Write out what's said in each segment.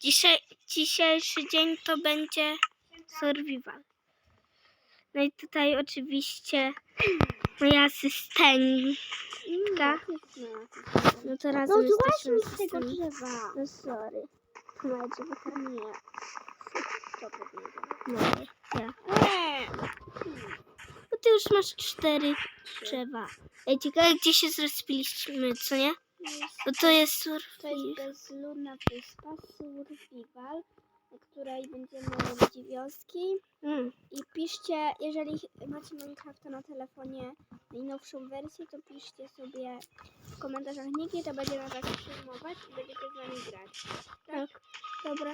Dzisiaj, dzisiejszy dzień to będzie survival. No i tutaj oczywiście moja asystentka. No to razem No jesteśmy z tego drzewa. No sorry. Moje drzewo teraz. Nie. Powiedział? No, ja. Bo ty już masz cztery drzewa. Ej, ciekawe gdzie się zrespiliśmy, co nie? Bo to jest To jest survival. bezludna wyspa Survival, na której będziemy robić wioski. Mm. I piszcie, jeżeli macie Minecrafta na telefonie najnowszą wersję, to piszcie sobie w komentarzach niki, to będziemy was przyjmować i będziecie z nami grać. Tak? Dobra.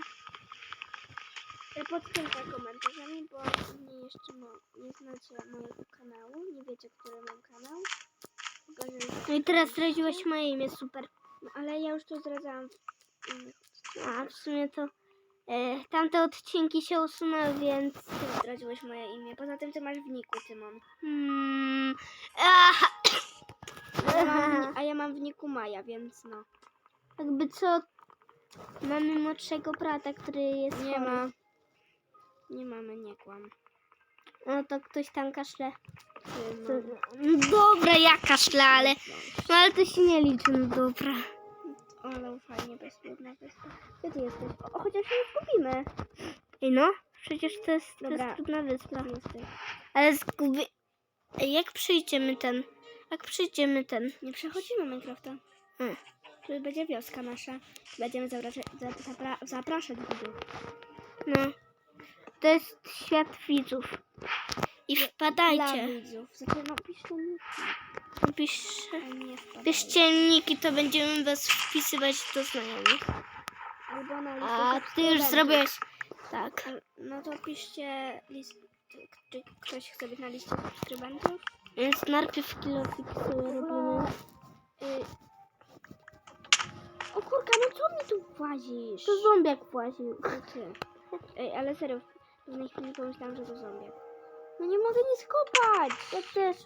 E, Pod kilka komentarzami, bo nie jeszcze mo- nie znacie mojego kanału, nie wiecie, który mam kanał. No i teraz zdradziłaś moje imię, super. No, ale ja już to zdradzałam. innych A w sumie to e, tamte odcinki się usunęły, więc... Ty zdradziłeś moje imię. Poza tym ty masz w niku, Tymon. Hmm, A ja mam w, a ja mam w niku Maja, więc no. jakby co... Mamy młodszego brata, który jest Nie chory. ma. Nie mamy, nie kłam. No to ktoś tam kaszle. To, no dobra, ja kaszle, ale... No ale to się nie liczy, no dobra. Ale fajnie, bezludna wyspa. Gdzie ty jesteś? O, chociaż się nie zgubimy. Ej no, przecież to jest, to jest trudna wyspa. Ale zgubi... Ej, jak przyjdziemy ten... Jak przyjdziemy ten... Nie przechodzimy Minecrafta. Hmm. Tu będzie wioska nasza. Będziemy zapraszać, zapra, zapraszać widzów. No. To jest świat widzów. I Dla wpadajcie. widzów. Znaczy, no piszcie niki, Piszcie. a nie wpadajcie. Piszcie niki, to będziemy was wpisywać do znajomych. Albo na listę A ty już subskrybentów. zrobiłeś. Tak. No to piszcie list, czy ktoś chce być na liście subskrybentów. Więc najpierw kilofik sobie robimy. Y... O kurka, no co mi tu włazisz? To zombiak. To ty. Ej, ale serio, na chwilę pomyślałam, że to zombie. No nie mogę nic kopać! Ja też.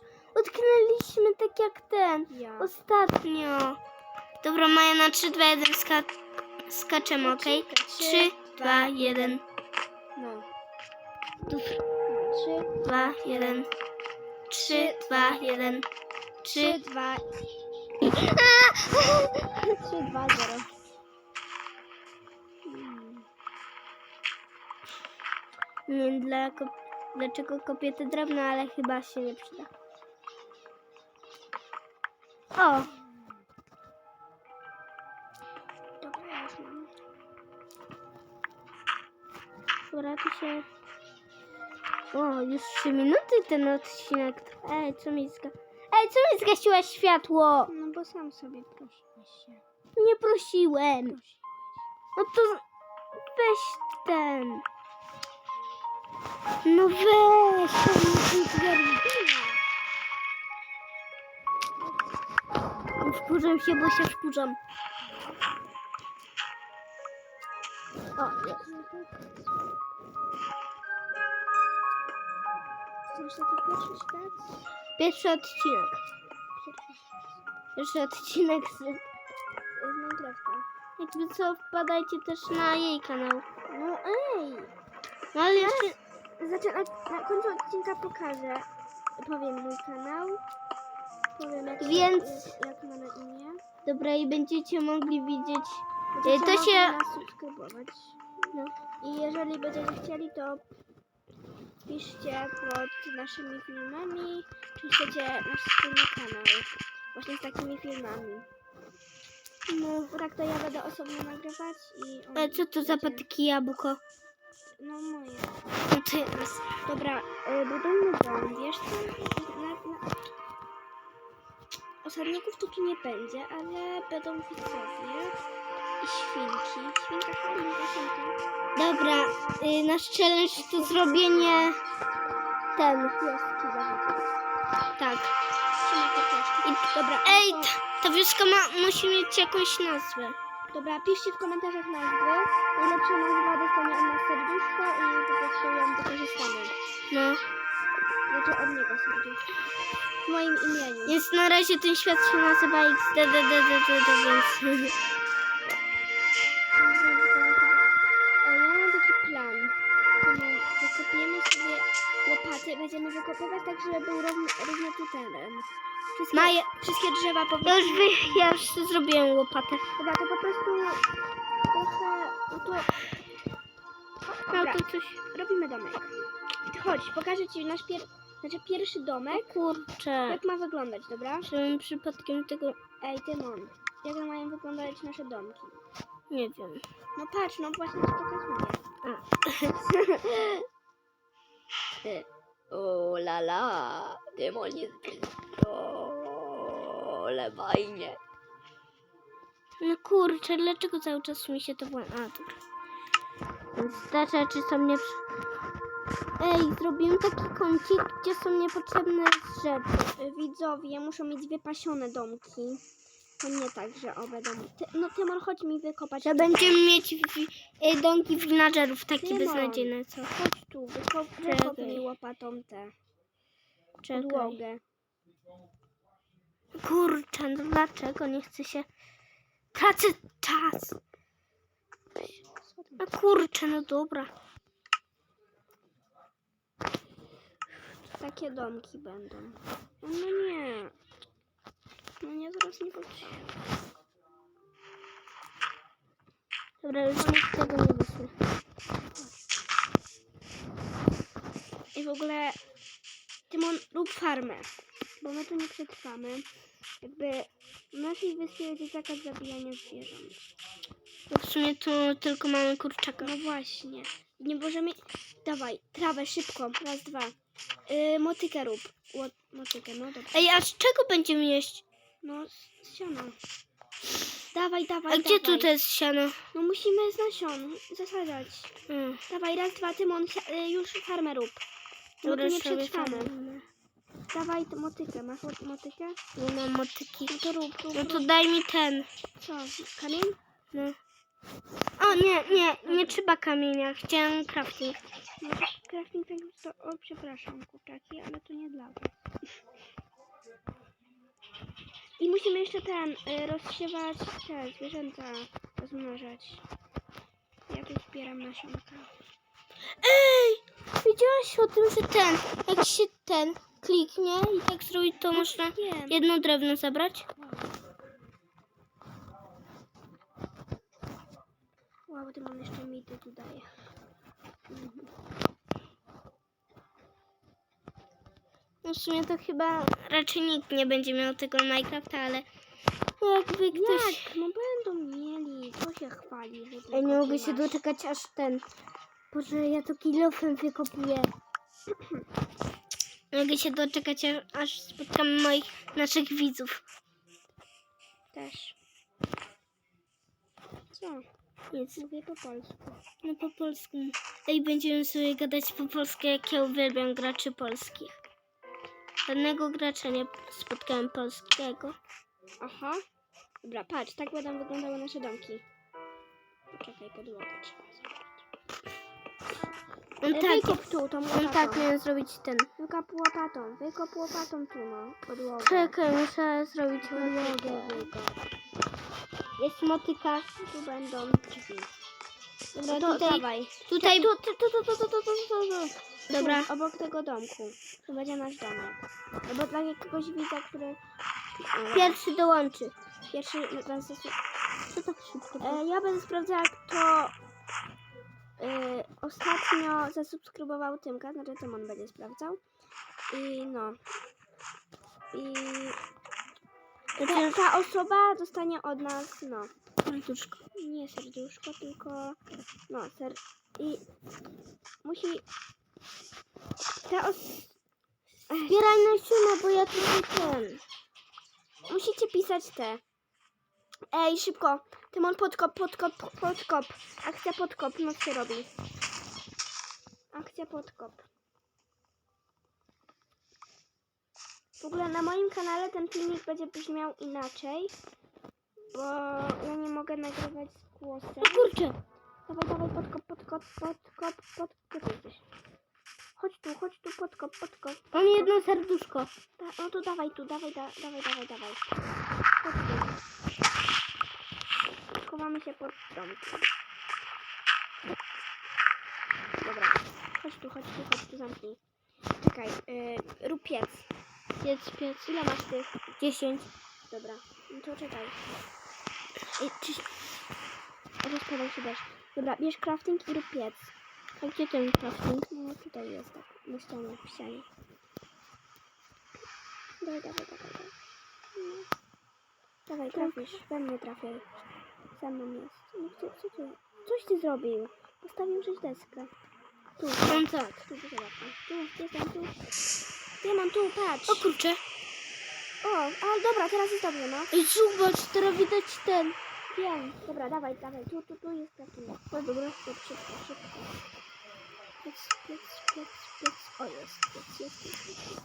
Utknęliśmy tak jak ten. Ja. Ostatnio. Dobra, Maja na 3, 2, 1 ska skaczemy, ok? 3, 2, 1. No. 3, 2, 1. 3, 2, 1. 3, 2. 3, 2, 0. Nie wiem dla dlaczego kopię te drewno, ale chyba się nie przyda. O! Dobra, już mam. Dobra, tu się... O, już 3 minuty ten odcinek. Ej, co mi zga... Ej, co mi zgasiłaś światło? No bo sam sobie prosiłeś się. Nie prosiłem. No to weź ten. No weź ten Wkurzam się, bo się wkurzam. O, jest. To już taki pierwszy świat? Pierwszy odcinek. Pierwszy odcinek z... Z Minecrafta. Jakby co, wpadajcie też na jej kanał. No ej! No ale jeszcze... Znaczy na, na końcu odcinka pokażę. Powiem mój kanał. Powiem jak, Więc- jak, jak ma na imię. Dobra, i będziecie mogli widzieć... Będziecie to mogli się- nas subskrybować. No. I jeżeli będziecie chcieli, to piszcie pod naszymi filmami, czy chcecie nasz wspólny kanał. Właśnie z takimi filmami. No. Bo tak to ja będę osobno nagrywać i... Ale co to za patyki jabłko? No moje. No teraz. Dobra, y, budujmy dom, wiesz co? Na, na... Osadników tu, nie będzie, ale będą widzowie i świnki. Świnka, świnka, świnka. Dobra, y, nasz challenge to zrobienie ten. Tak. I, Dobra, ej, ta, ta wioska ma, musi mieć jakąś nazwę. Dobra, piszcie w komentarzach nazwy. Najlepsza nazwa dostanie od nas serduszko i po prostu ją wykorzystamy. No. Znaczy od niego serduszko. W moim imieniu. Więc na razie ten świat się nazywa XDDDDD, więc... Wykopiemy sobie łopaty, będziemy wykopywać tak, żeby był równy, równy tu teren. Wszystkie, Maja, wszystkie drzewa powinny... Ja już, wy, ja już zrobiłem łopatę. Chyba to po prostu trochę... No to... No Dobra, to coś... robimy domek. Chodź, pokażę Ci nasz pier... znaczy pierwszy domek, Kurczę. jak ma wyglądać, dobra? Żebym przypadkiem tego... Ej, Tymon, jak mają wyglądać nasze domki? Nie wiem. No patrz, no właśnie Ci pokazuję. O la la, demon jest ale fajnie. No kurczę, dlaczego cały czas mi się to włącza? A, dobra. Te rzeczy są nie... Ej, zrobiłem taki kącik, gdzie są niepotrzebne rzeczy. Y, Widzowie muszą mieć wypasione domki. To nie tak, że owe domki. Ty, no Tymon, chodź mi wykopać. Że będziemy mieć wi- e, domki villagerów, takie Szymon. beznadziejne, co? Chodź tu, wykop, wykop mi łopatą tę podłogę. Kurczę, no dlaczego nie chce się... Tracę czas. No kurczę, no dobra. Takie domki będą. No nie. No nie, zaraz nie potrzeba. Dobra, już nic tego nie wyszło. I w ogóle Tymon, rób farmę, bo my tu nie przetrwamy. Jakby w naszej wyspie będzie zakaz zabijania zwierząt. W sumie to tylko mamy kurczaka. No właśnie. Nie możemy... Dawaj, trawę szybko. Raz, dwa. Yy, motykę rób. Ło... Motykę, no dobra. Ej, a z czego będziemy jeść? No, z, z siana. Dawaj, dawaj, A gdzie dawaj. tutaj jest siano? No musimy z nasion zasadzać. Hmm. Dawaj, raz, dwa, Tymon, si- y, już farmę rób. No tu nie przetrwamy. farmę. Dawaj t- motykę. Masz mo- motykę? Nie mam motyki. No to rób, rób, No to rób. daj mi ten. Co? Kamień? No. O, nie, nie, nie trzeba kamienia. Chciałem crafting. No, crafting table to... O, przepraszam, kurczaki, ale to nie dla was. I musimy jeszcze ten, y, rozsiewać te zwierzęta, rozmnażać. Ja tu zbieram nasionka. Ej! Wiedziałaś o tym, że ten, jak się ten kliknie i tak zrobić, to można Wiem. jedno drewno zabrać? Wow, ty mam jeszcze mity tu daję. Mhm. No w sumie to chyba raczej nikt nie będzie miał tego Minecrafta, ale jakby ktoś... Jak? No będą mieli. Co się chwali, że Ja nie mogę się masz? doczekać aż ten. Boże, ja to kilofem wykopuję. Mogę się doczekać, aż- spotkam moich, naszych widzów. Też. Co? Nic, Mówię po polsku. no po polsku. Ej, będziemy sobie gadać po polsku, jak ja uwielbiam graczy polskich. Żadnego gracza nie spotkałem polskiego. Aha. Dobra, patrz, tak będą wyglądały nasze domki. Poczekaj, podłogę trzeba tak, Wykop tu, tą on łopatą. tak miał zrobić ten. Wykop łopatą, wykop łopatą tu, no. Podłogę. Czekaj, muszę zrobić Podłogę. Jest motyka. Tu będą drzwi. Dobra, No to tutaj, dawaj. tutaj, Tu, tu, tu, tu, tu, tu, tu, tu, tu. Dobra. Tu, obok tego domku. To będzie nasz domek. Albo dla jakiegoś widza, który... e, pierwszy dołączy. Pierwszy zasu- Co tak szybko? E, ja będę sprawdzała, kto e, ostatnio zasubskrybował Tymka, znaczy Tymon będzie sprawdzał. I no. I ta, ta osoba dostanie od nas, no, Serduszko. nie serduszko, tylko no, ser... I musi... Ta os... Zbieraj nasiona, bo ja tutaj ten. Musicie pisać te. Ej, szybko. Tymon, podkop, podkop, podkop. Akcja podkop, no się robi. Akcja podkop. W ogóle na moim kanale ten filmik będzie brzmiał inaczej, bo ja nie mogę nagrywać z głosem. O kurczę. Dawaj, dawaj, podkop, podkop, podkop, podkop. Gdzie ty jesteś? Chodź tu, chodź tu, podkop, podkop. Mam jedno serduszko. Da, no to dawaj tu, dawaj, da, dawaj, dawaj, dawaj. Chodź tu. Chowamy się pod domkiem. Dobra, chodź tu, chodź tu, chodź tu, zamknij. czekaj. Y, rób piec. Piec, piec. Ile masz tych? 10. Dobra, no to czekaj. Ej, czy... Rozpadał się deszcz. Dobra, bierz crafting i rób piec. A gdzie ten crafting? No tutaj jest tak, na ścianie, w ścianie. Dawaj, dawaj, dawaj, dawaj. No. Dawaj, trafisz, we mnie trafiaj. Za mną jest. No co, co ty? Coś ty zrobił. Postawił żeś deskę. Tu, Mam tak. tu, tu. Tu, jestem tu. Demon, tu, patrz. O kurczę. O, ale dobra, teraz jest dobrze, no. Ej, zobacz, teraz widać ten. Wiem. Dobra, dawaj, dawaj. Tu, tu, tu jest taki. No dobra, szybko, szybko, szybko. Piec, piec, piec, piec. O, jest, piec, jest, jest, jest. jest.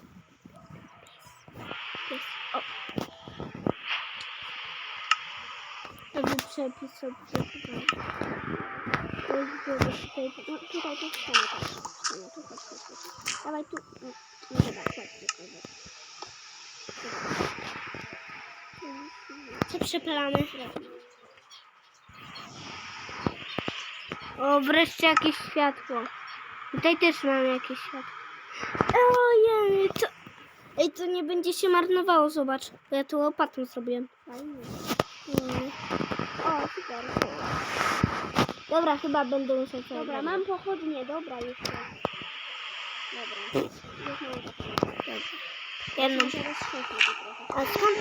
Piec, o. Aby przepis sobie przepisać. To jest tutaj. No, tutaj, tu, ścianie, tu, chodź, chodź, chodź. Dawaj, tu. No, no dobra, chodź, chodź, chodź. Co przeplamy? O, wreszcie jakieś światło. Tutaj też mam jakieś światło. Ojej, to... Ej, to nie będzie się marnowało, zobacz. Bo ja to łopatą zrobiłem. Fajnie. Dobra, chyba będę musiał to Dobra, mam pochodnie, dobra, już to. Dobra. Jedną. To. A skąd?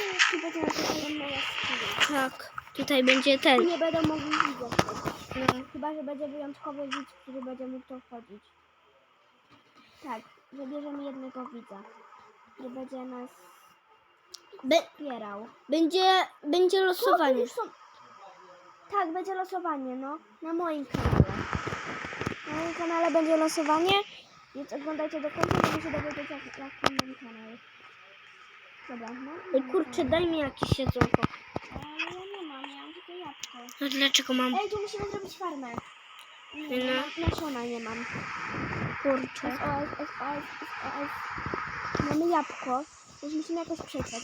Tajemna jaskinia. Tak, tutaj będzie ten. nie będą mogli widzieć. No. Chyba, że będzie wyjątkowy widz, który będzie mógł to wchodzić. Tak, wybierzemy jednego widza, który będzie nas Be wspierał. będzie, będzie losowanie. są... Tak, będzie losowanie, no. Na moim kanale. Na moim kanale będzie losowanie, więc oglądajcie do końca, żeby się dowiedzieć, jak, jaki mam kanał. Dobra, no. Ej, kurczę, daj mi jakieś jedzonko. Ale ja nie mam, ja mam tylko jabłko. No dlaczego mam? Ej, tu musimy zrobić farmę. Nie, No. na- nasiona nie mam. Kurczę. SOS, SOS, SOS. Mamy jabłko, więc musimy jakoś przetrwać.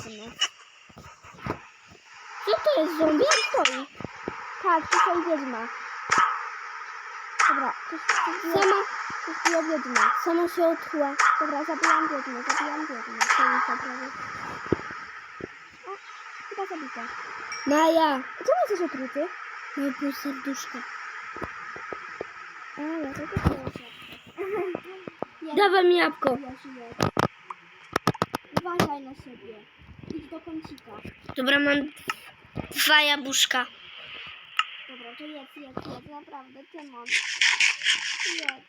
Co to jest zombie? stoi. Tak, tu stoi wiedźma. Dobra, to jest Sama, To jest wiedźma. sama się otchła. Dobra, zabijam wiedźmę, zabijam wiedźmę. Zabita prawie. O, chyba zabita. Maja. Czemu jesteś otruty? Pół serduszka. A, ja to też ja. Dawaj mi jabłko. Uważaj na siebie. Idź do kącika. Dobra, mam dwa jabłuszka. Dobra, to jedz, jedz, jedz, naprawdę, Tymon. Jedz.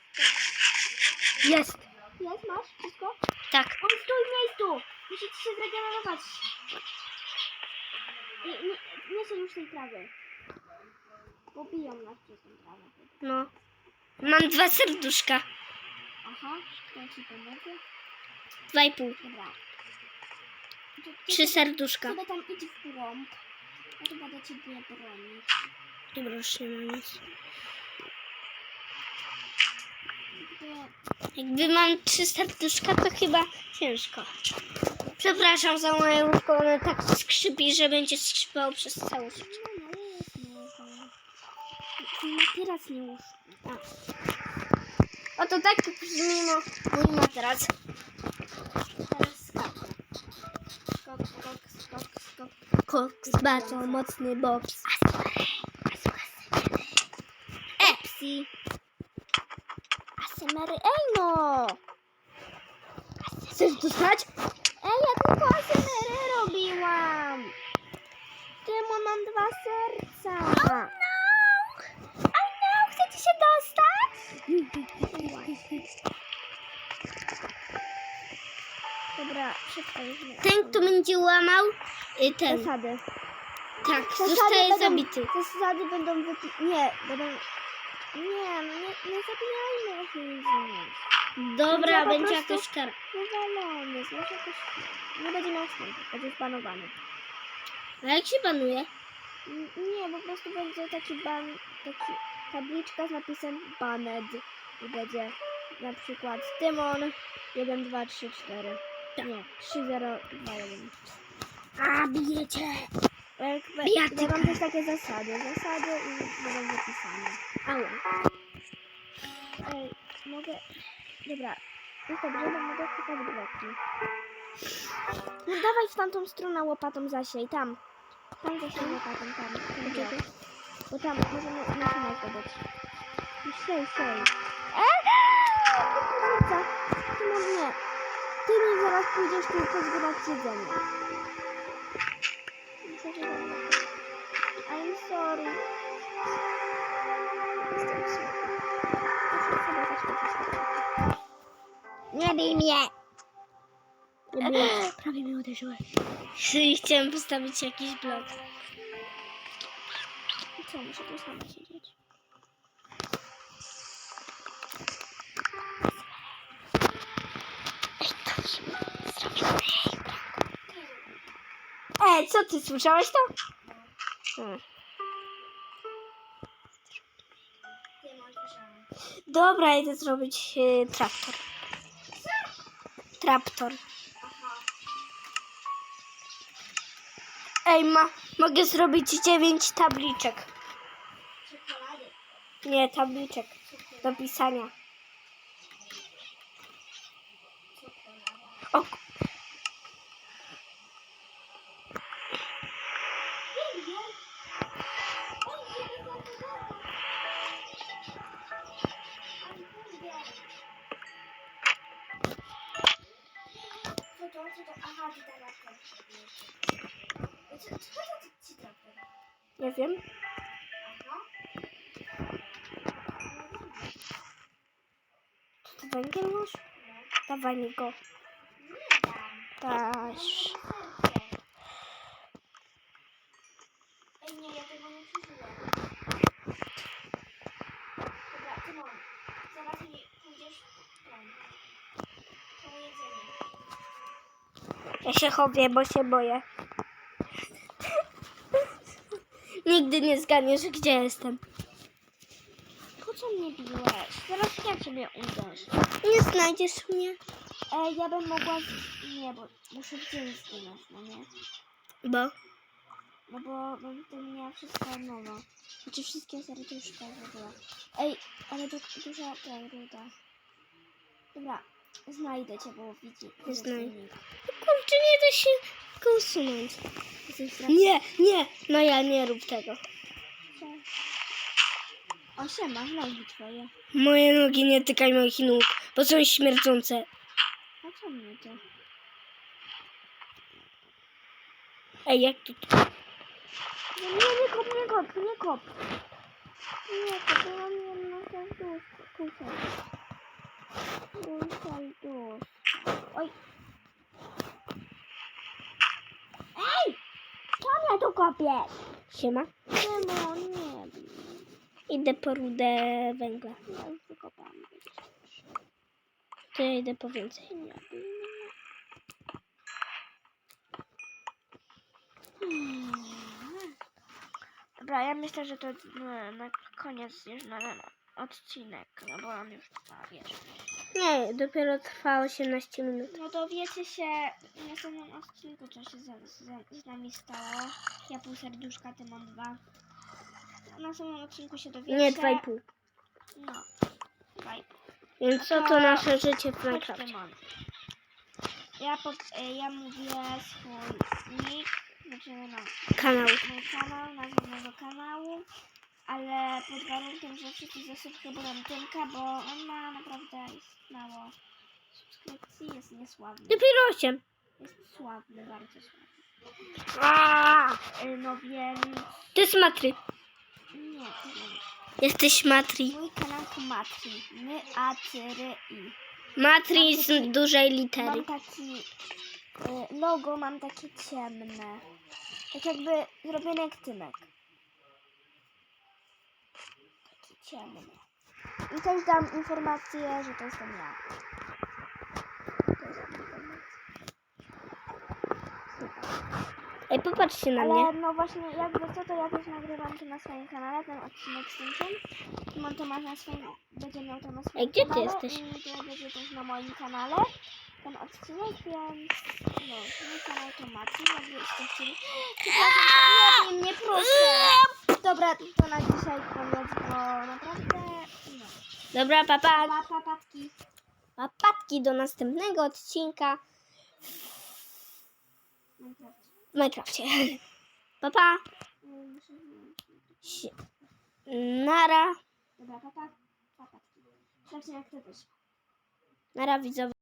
Jest. Jest, masz wszystko? Tak. On stój w miejscu! Musi ci się zregenerować. Nie, nie, nie są już tej trawy. Bo biją nas przez tą trawę. No. Mam dwa serduszka. Aha, to ja ci pomogę. Dwa i pół. Dobra. To ty Trzy sobie- serduszka. sobie tam idź w głąb. Ja tu będę ciebie bronić. Dobra, już nie mam nic. Jakby mam trzy serduszka, to chyba ciężko. Przepraszam za moje łóżko, ono tak skrzypi, że będzie skrzypało przez. No, no, można. Ten materac nie łóż. Oto tak brzmi mój materac. Teraz skok. Skok, skok, skok, skok. Koks, bardzo mocny boks. Epsi. Asemery. Ej no! Chcesz dostać? Ej, ja tylko asemery robiłam. Tymon, mam dwa serca. Oh no! Oh no! Chcecie się dostać? Dobra, szybko. Ten, kto będzie łamał, y, ten. Zasady. Tak, Zasady zostaje będą- zabity. Zasady będą wypi... Nie, będą... Nie, no nie, nie zabijajmy. Dobra, Będzie po będzie prostu- jakaś kara. Wywalony, znasz jakoś... Nie będzie miał wstępu, będzie zbanowany. A jak się banuje? N- Nie, po prostu będzie taki ban... Taki tabliczka z napisem banned. I będzie na przykład Tymon 1, 2, 3, 4. Nie, 3, 0, 2, 1. A, bijecie. Bijatyka. Będą też takie zasady. Zasady i będą wypisane. Ała. Ej, mogę... Dobra. Jest dobrze, bo mogę szukać bloki. No dawaj w tamtą stronę łopatą zasiej, tam. Tam zasiej łopatą, tam. tam. Bo tam możemy musimy zdobyć. No Siej, siej. Eee! Ty nie. Ty mi zaraz pójdziesz tu pozbierać jedzenie. I'm sorry. Muszę sobie zaświecić. Nie bij mnie! Prawie mnie uderzyłeś. Chciałem postawić jakiś blok. Co, muszę tu sama siedzieć? Co ty słyszałeś to? Hmm. Dobra, idę zrobić e, traktor. Traptor. Ej, ma, mogę zrobić dziewięć tabliczek. Nie, tabliczek do pisania. O, nie wiem. Co ty węgiel masz? Dawaj mi go. Dasz. Ej, nie, ja tego nie przeżyłem. Dobra, Tymon, zaraz mi pójdziesz tam. Po jedzenie. Ja się chowię, bo się boję. Nigdy nie zgadniesz, gdzie jestem. Po co mnie biłeś? Teraz ja ciebie uderzę. Nie znajdziesz mnie. Ej, ja bym mogła... z- Nie, bo muszę w dzień zginąć, no nie? Bo? No bo bym wtedy miała wszystko od nowa. Znaczy wszystkie serduszka w ogóle. Ej, ale du duża ruda. Dobra, znajdę cię, bo widzi. widzę znaj-. Kurczę, nie da się go usunąć. Nie, nie. No ja nie rób tego. O, siema, nogi twoje. Moje nogi nie tykaj moich nóg, bo są śmierdzące. A co mnie to? Ej, jak tu... No nie, nie kop, nie kop, nie kop. Nie kop, ja mam jedno serduszko. Kusaj. Kusaj dusz. Oj. Ej! Co mnie tu kopiesz? Siema. Czemu nie? Idę po rudę węgla. Ja już wykopałam. To ja idę po więcej. Nie mnie. Dobra, ja myślę, że to e, na koniec już na ten odcinek, no bo on już trwa, wiesz. Nie, dopiero trwa 18 minut. No dowiecie się w następnym odcinku, co się z, z, z nami stało. Ja pół serduszka, ty mam dwa. W następnym odcinku się dowiecie. Nie, 2,5. No, dwa i pół. Więc co to nasze życie w. Ja, po, e, ja mówię swój nick, znaczy no, Kanał. mój kanał, nazwę mojego kanału, ale pod warunkiem, że wszyscy zasubskrybują Tymka, bo on ma naprawdę mało subskrypcji, jest niesławny. Dopiero 8. Jest sławny, bardzo sławny. Aaaa! Y, No więc To jest Matry. nie, to nie. Jesteś Matri. Mój kanał to Matri. My, A, Ty, Ry, I. Matri z dużej litery. Mam taki y, logo, mam takie ciemne. Tak jakby zrobione jak tymek. I też dam informację, że to jestem ja. Dam informację. Ej, popatrzcie na mnie. Ale no właśnie, jakby co, to ja też nagrywam to na swoim kanale, ten odcinek z Tymkiem. Timon to ma na swoim, będzie miał to na swoim Ej, gdzie ty kanale jesteś? I to będzie też na moim kanale, ten odcinek, więc no, mój kanał to Maci, jakbyście chcieli. Nie mnie, proszę. Dobra, to na dzisiaj koniec, bo naprawdę, no. Dobra, papa. Pa, papatki. Papatki do następnego odcinka w Minecrafcie. Papa. Nara. Dobra, papa. Papatki. Sprawdźmy jak to wyszło. Nara widzowie.